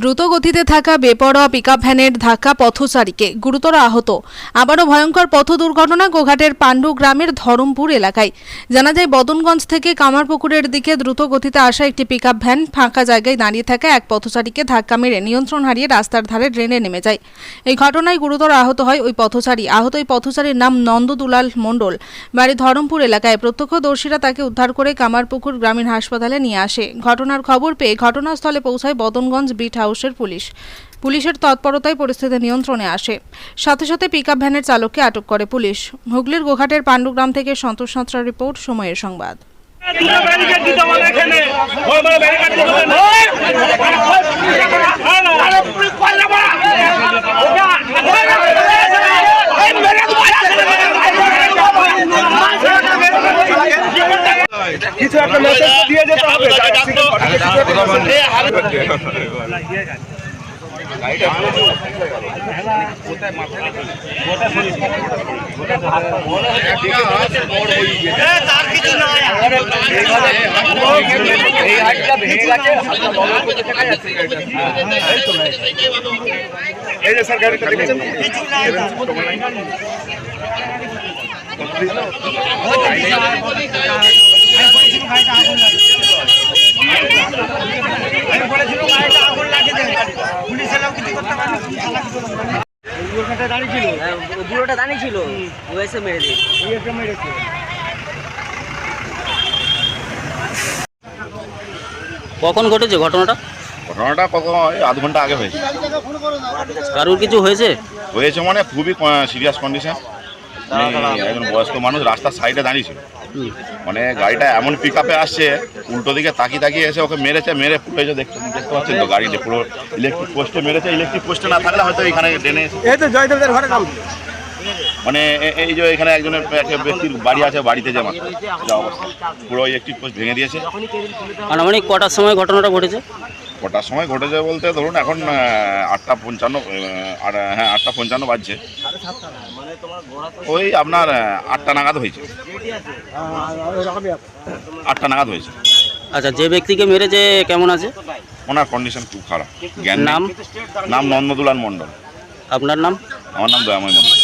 দ্রুত গতিতে থাকা বেপরোয়া পিকআপ ভ্যানের ধাক্কা পথচারীকে গুরুতর আহত। আবারও ভয়ঙ্কর পথ দুর্ঘটনা গোঘাটের পাণ্ডু গ্রামের ধরমপুর এলাকায়। জানা যায়, বদনগঞ্জ থেকে কামারপুকুরের দিকে দ্রুত গতিতে আসা একটি পিকআপ ভ্যান ফাঁকা জায়গায় দাঁড়িয়ে থাকা। এক পথচারীকে ধাক্কা মেরে নিয়ন্ত্রণ হারিয়ে রাস্তার ধারে ড্রেনে নেমে যায়। এই ঘটনায় গুরুতর আহত হয় ওই পথচারী। আহত ওই পথচারীর নাম নন্দদুলাল মণ্ডল। বাড়ি ধরমপুর এলাকায় প্রত্যক্ষদর্শীরা তাকে উদ্ধার করে কামারপুকুর গ্রামীণ হাসপাতালে নিয়ে আসে। ঘটনার খবর পেয়ে ঘটনাস্থলে পৌঁছায় বদনগঞ্জ বিট হাউসের পুলিশ। পুলিশের তৎপরতায় পরিস্থিতি নিয়ন্ত্রণে আসে। সাথে সাথে পিক ভ্যানের চালককে আটক করে পুলিশ। হুগলির গোঘাটের পাণ্ডুগ্রাম থেকে সন্তোষ সাঁতরা রিপোর্ট, সময়ের সংবাদ দুটো ব্যারিকেড দিতে হবে এখানে ওই বড় ব্যারিকেড দিতে হবে না না আরে পুলিশ পাল্লা মারা কিছু একটা মেসেজ দিয়ে যেতে হবে এই যে স্যার গাড়িটা দেখেছেন ও বুড়োটা দাঁড়িয়ে ছিল ও এসে মেরে দিয়েছে কখন ঘটেছে ঘটনাটা? ঘটনাটা এই আধ ঘণ্টা আগে হয়েছে। কারোর কিছু হয়েছে? হয়েছে মানে খুবই সিরিয়াস কন্ডিশন একজন বয়স্ক মানুষ রাস্তার সাইডে দাঁড়িয়েছিল মানে গাড়িটা এমন পিক আপে আসছে উল্টো দিকে তাকিয়ে তাকিয়ে এসে ওকে মেরেছে মেরে ফুটেছে দেখতে দেখতে পাচ্ছেন তো গাড়িতে পুরো ইলেকট্রিক পোস্টে মেরেছে ইলেকট্রিক পোস্টে না থাকলে হয়তো এখানে ডেনে এই তো জয়দেবদের ঘরে কাম মানে এই যে এখানে একজনের একটা ব্যক্তির বাড়ি আছে বাড়িতে যে অবস্থা। পুরো ইলেকট্রিক পোস্ট ভেঙে দিয়েছে। আনুমানিক কটার সময় ঘটনাটা ঘটেছে? কটার সময় ঘটেছে বলতে ধরুন এখন আটটা পঞ্চান্ন হ্যাঁ আটটা পঞ্চান্ন বাজছে। ওই আপনার আটটা নাগাদ হয়েছে। আটটা নাগাদ হয়েছে। আচ্ছা যে ব্যক্তিকে মেরেছে কেমন আছে? ওনার কন্ডিশন খুব খারাপ। জ্ঞান নাম? নাম নন্দদুলাল মণ্ডল। আপনার নাম? আমার নাম দয়াময় মণ্ডল।